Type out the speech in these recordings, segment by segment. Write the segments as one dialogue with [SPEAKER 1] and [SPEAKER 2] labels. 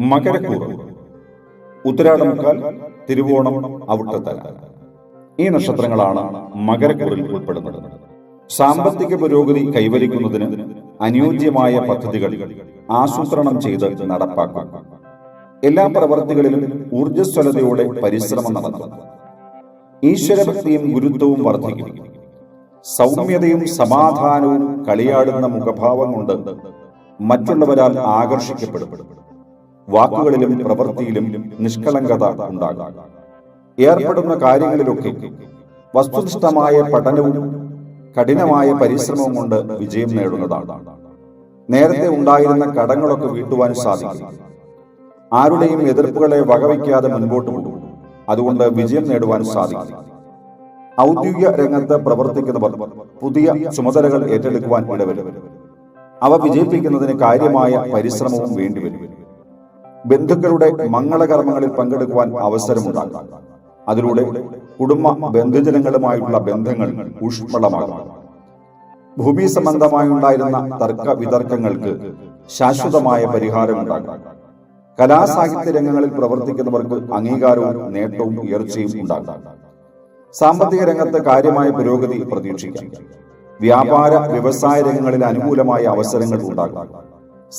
[SPEAKER 1] മകരക്കൂറ്. ഉത്തരാടമുക്കാൽ തിരുവോണം അവിട്ടത്തല. ഈ നക്ഷത്രങ്ങളാണ് മകരക്കൂറിൽ ഉൾപ്പെടുന്നത്. സാമ്പത്തിക പുരോഗതി കൈവരിക്കുന്നതിന് അനുയോജ്യമായ പദ്ധതികൾ ആസൂത്രണം ചെയ്ത് നടപ്പാക്കും. എല്ലാ പ്രവർത്തികളിലും ഊർജസ്വലതയോടെ പരിശ്രമം നടത്തും. ഈശ്വരഭക്തിയും ഗുരുത്വവും വർദ്ധിക്കും. സൗമ്യതയും സമാധാനവും കളിയാടുന്ന മുഖഭാവം കൊണ്ട് മറ്റുള്ളവരാൽ ആകർഷിക്കപ്പെടും. വാക്കുകളിലും പ്രവൃത്തിയിലും നിഷ്കളങ്കത ഉണ്ടാകാം. ഏർപ്പെടുന്ന കാര്യങ്ങളിലൊക്കെ വസ്തുനിഷ്ഠമായ പഠനവും കഠിനമായ പരിശ്രമവും കൊണ്ട് വിജയം നേടുന്നതാണ്. നേരത്തെ ഉണ്ടായിരുന്ന കടങ്ങളൊക്കെ വീട്ടുവാൻ സാധിക്കും. ആരുടെയും എതിർപ്പുകളെ വകവയ്ക്കാതെ മുൻപോട്ട് പോകും. അതുകൊണ്ട് വിജയം നേടുവാൻ സാധിക്കും. ഔദ്യോഗിക രംഗത്ത് പ്രവർത്തിക്കുന്നവർ പുതിയ ചുമതലകൾ ഏറ്റെടുക്കുവാൻ ഇടവരും. അവ വിജയിപ്പിക്കുന്നതിന് കാര്യമായ പരിശ്രമവും വേണ്ടിവരും. ബന്ധുക്കളുടെ മംഗളകർമ്മങ്ങളിൽ പങ്കെടുക്കുവാൻ അവസരമുണ്ടാകാം അതിലൂടെ കുടുംബ ബന്ധുജനങ്ങളുമായിട്ടുള്ള ബന്ധങ്ങൾ ഊഷ്മളമാകും. ഭൂമി സംബന്ധമായി ഉണ്ടായിരുന്ന തർക്ക വിതർക്കങ്ങൾക്ക് ശാശ്വതമായ പരിഹാരമുണ്ടാകും. കലാസാഹിത്യ രംഗങ്ങളിൽ പ്രവർത്തിക്കുന്നവർക്ക് അംഗീകാരവും നേട്ടവും ഉയർച്ചയും ഉണ്ടാകും. സാമ്പത്തിക രംഗത്ത് കാര്യമായ പുരോഗതി പ്രതീക്ഷിക്കാം. വ്യാപാര വ്യവസായ രംഗങ്ങളിൽ അനുകൂലമായ അവസരങ്ങൾ ഉണ്ടാകും.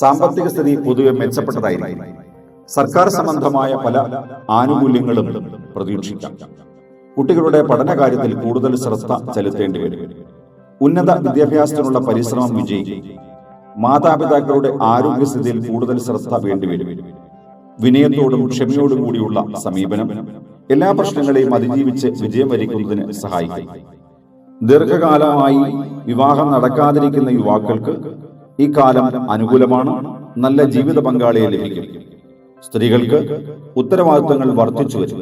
[SPEAKER 1] സാമ്പത്തിക സ്ഥിതി പൊതുവെ മെച്ചപ്പെട്ടതായിരിക്കും. സർക്കാർ സംബന്ധമായ പല ആനുകൂല്യങ്ങളും പ്രതീക്ഷിക്കാം. കുട്ടികളുടെ പഠനകാര്യത്തിൽ കൂടുതൽ ശ്രദ്ധ ചെലുത്തേണ്ടി വരും. ഉന്നത വിദ്യാഭ്യാസത്തിനുള്ള പരിശ്രമം വിജയിക്കും മാതാപിതാക്കളുടെ ആരോഗ്യസ്ഥിതിയിൽ കൂടുതൽ ശ്രദ്ധ വേണ്ടിവരും വിനയത്തോടും ക്ഷമയോടും കൂടിയുള്ള സമീപനം എല്ലാ പ്രശ്നങ്ങളെയും അതിജീവിച്ച് വിജയം വരിക്കുന്നതിന് സഹായിക്കും. ദീർഘകാലമായി വിവാഹം നടക്കാതിരിക്കുന്ന യുവാക്കൾക്ക് ഈ കാലം അനുകൂലമാണ്. നല്ല ജീവിത പങ്കാളിയെ ലഭിക്കും. സ്ത്രീകൾക്ക് ഉത്തരവാദിത്തങ്ങൾ വർദ്ധിച്ചു വരും.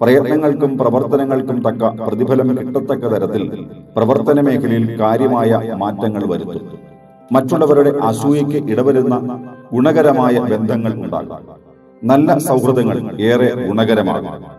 [SPEAKER 1] പ്രയത്നങ്ങൾക്കും പ്രവർത്തനങ്ങൾക്കും തക്ക പ്രതിഫലം കിട്ടത്തക്ക തരത്തിൽ പ്രവർത്തന മേഖലയിൽ കാര്യമായ മാറ്റങ്ങൾ വരുത്തും. മറ്റുള്ളവരുടെ അസൂയയ്ക്ക് ഇടവരുന്ന ഗുണകരമായ ബന്ധങ്ങൾ ഉണ്ടാകും. നല്ല സൗഹൃദങ്ങൾ ഏറെ ഗുണകരമാകും.